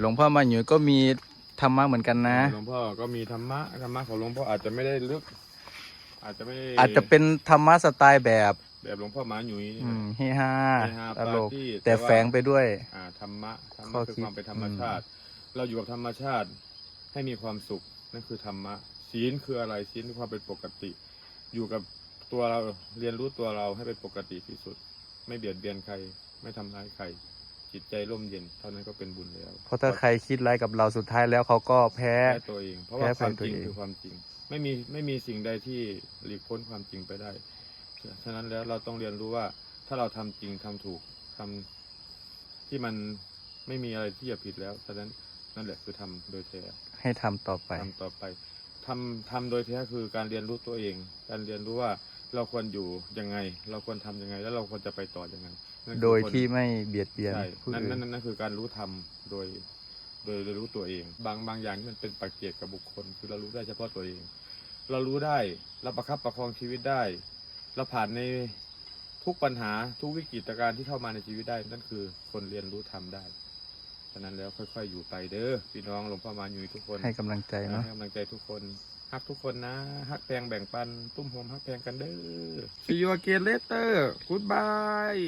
หลวงพ่อมาอยู่ก็มีธรรมะเหมือนกันนะ หลวงพ่อก็มีธรรมะธรรมะของหลวงพ่ออาจจะไม่ได้ลึก อาจจะไม่อาจจะเป็นธรรมะสไตล์แบบ แบบหลวงพ่อหมาหนุ่ยนี่อืนะมเฮฮาเฮฮาตลกปาร์ตี้แต่แต่ว่า แฝงไปด้วย อ่าธรรมะธรรข้อมะคือคิด ความเป็นธรรมชาติ เราอยู่กับธรรมชาติให้มีความสุขนั่นคือธรรมะศีลคืออะไรศีลคือความเป็นปกติ อยู่กับตัวเราเรียนรู้ตัวเราให้เป็นปกติที่สุด ไม่เบียดเบียนใคร ไม่ทำร้ายใคร จิตใจร่มเย็นเท่านั้นก็เป็นบุญแล้วเพราะถ้าใครคิดร้ายกับเราสุดท้ายแล้วเขาก็แพ้แพ้ตัวเอง เพราะว่าแพ้ความตัวจริงเองคือความจริง ไม่มีไม่มีสิ่งใดที่หลีกพ้นความจริงไปได้ ฉะนั้นแล้วเราต้องเรียนรู้ว่าถ้าเราทำจริงทำถูกทำที่มันไม่มีอะไรที่จะผิดแล้วฉะนั้นนั่นแหละคือทำโดยแท้ให้ทำต่อไปทำต่อไปทำทำโดยแท้คือการเรียนรู้ตัวเอง การเรียนรู้ว่า เราควรอยู่ยังไง เราควรทำยังไง แล้วเราควรจะไปต่อยังไงนั่นคือโดยคนที่ไม่เบียดเบียนใช่ผู้นั่นอื่นั่นนนั่นคือการรู้ธรรมโดยโดยรู้ตัวเอง บางบางอย่างที่มันเป็นปัจเจกกับบุคคล คือเรารู้ได้เฉพาะตัวเอง เรารู้ได้เราประคับประคองชีวิตได้ เราผ่านในทุกปัญหาทุกวิกฤตการณ์ที่เข้ามาในชีวิตได้ นั่นคือคนเรียนรู้ธรรมได้ฉะนั้นแล้วค่อยๆอยู่ไปเด้อพี่น้องหลวงพ่อมาอยู่ทุกคน ให้กำลังใจเนาะให้กำลังใจทุกคน ฮักทุกคนนะฮักแพงแบ่งปันตุ้มโฮมฮักแพงกันเด้อ See you again later Goodbye